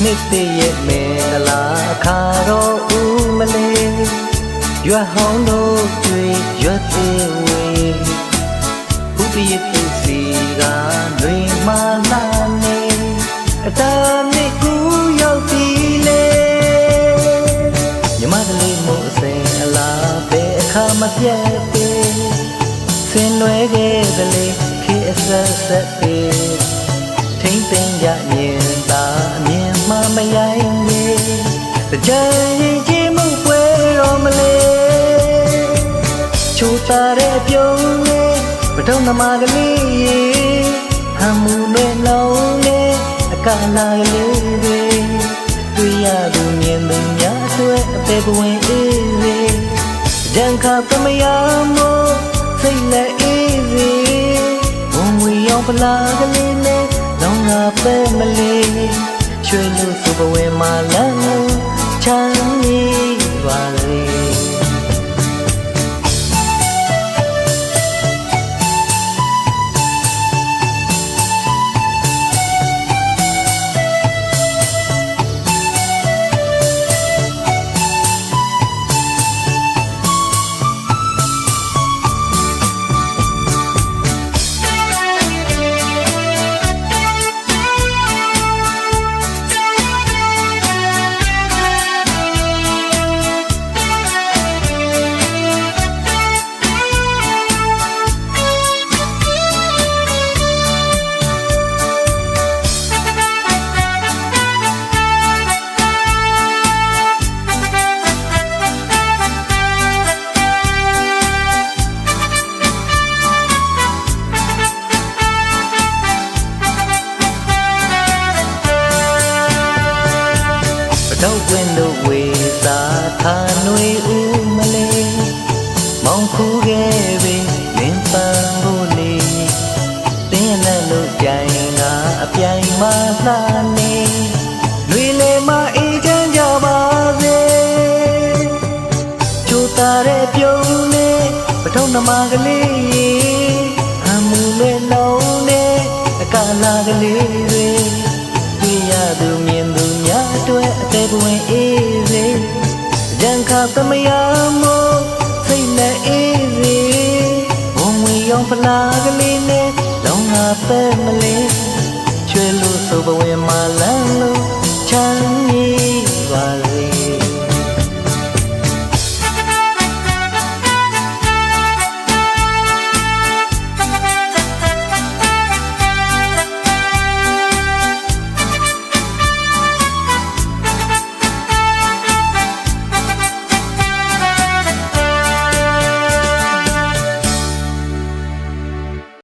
သေးရဲ့မင်္ဂလာအခါတော်ဦးမလေးရွက်ဟောင်းတို့တွေ့ရွက်သေးဝေဘုပ္ပယသူစီကလွင်မာလာနေအတားမြစ်ကူရောက်ပြီလေမြမကလေးမို့အစင်အလားပဲအခါမပြတ်ပေဆင်နွယ်ခဲ့သလေခေအဆက်ဆက်ပေထိမ့်သိမ့်ရမြင်သာအမြင် မှမရိုင်းနေတကြရင်ကြည်မှုပွဲတော်မလေးချိုးတာတဲ့ပြုံးလေးပထုံးသမားကလေးရေဟမ်းမှုနဲ့လုံးလေးအကလာကလေးတွေတွေ့ရသူမြင်သူများအတွက်အသေးပဝင်အေးစေကြံခါသမယမို့စိတ်လက်အေးစေဘုံဝီရောက်ပလာကလေးနဲ့လောင်ငါပဲမလေး ချွေလို့စပဝဲမှာ ဝင်းတို့ဝေစာခါနွေဦးမလေးမောင်ခုခဲ့ပြီလင်းပန်းဖို့လေးတင်းနဲ့လို့ကြိုင်ကအပြိုင်မှလှနေလွေလေမအေးချမ်းကြပါစေချိုးတာတဲ့ပြုံးလေးပထုံးနမကလေးအမှုနဲ့လုံးနဲ့အကလာကလေးတွေတွေ့ရသူမြင်သူများအ တဲ့ဘဝင်အေးရေရန်ခါသမယာမို့စိတ်နဲ့အေးရေဘုံဝင်ရောင်ဖလာကလေးနဲ့လောင်းငါပဲမလဲချွေလို့ဆိုဘဝင်မလန်း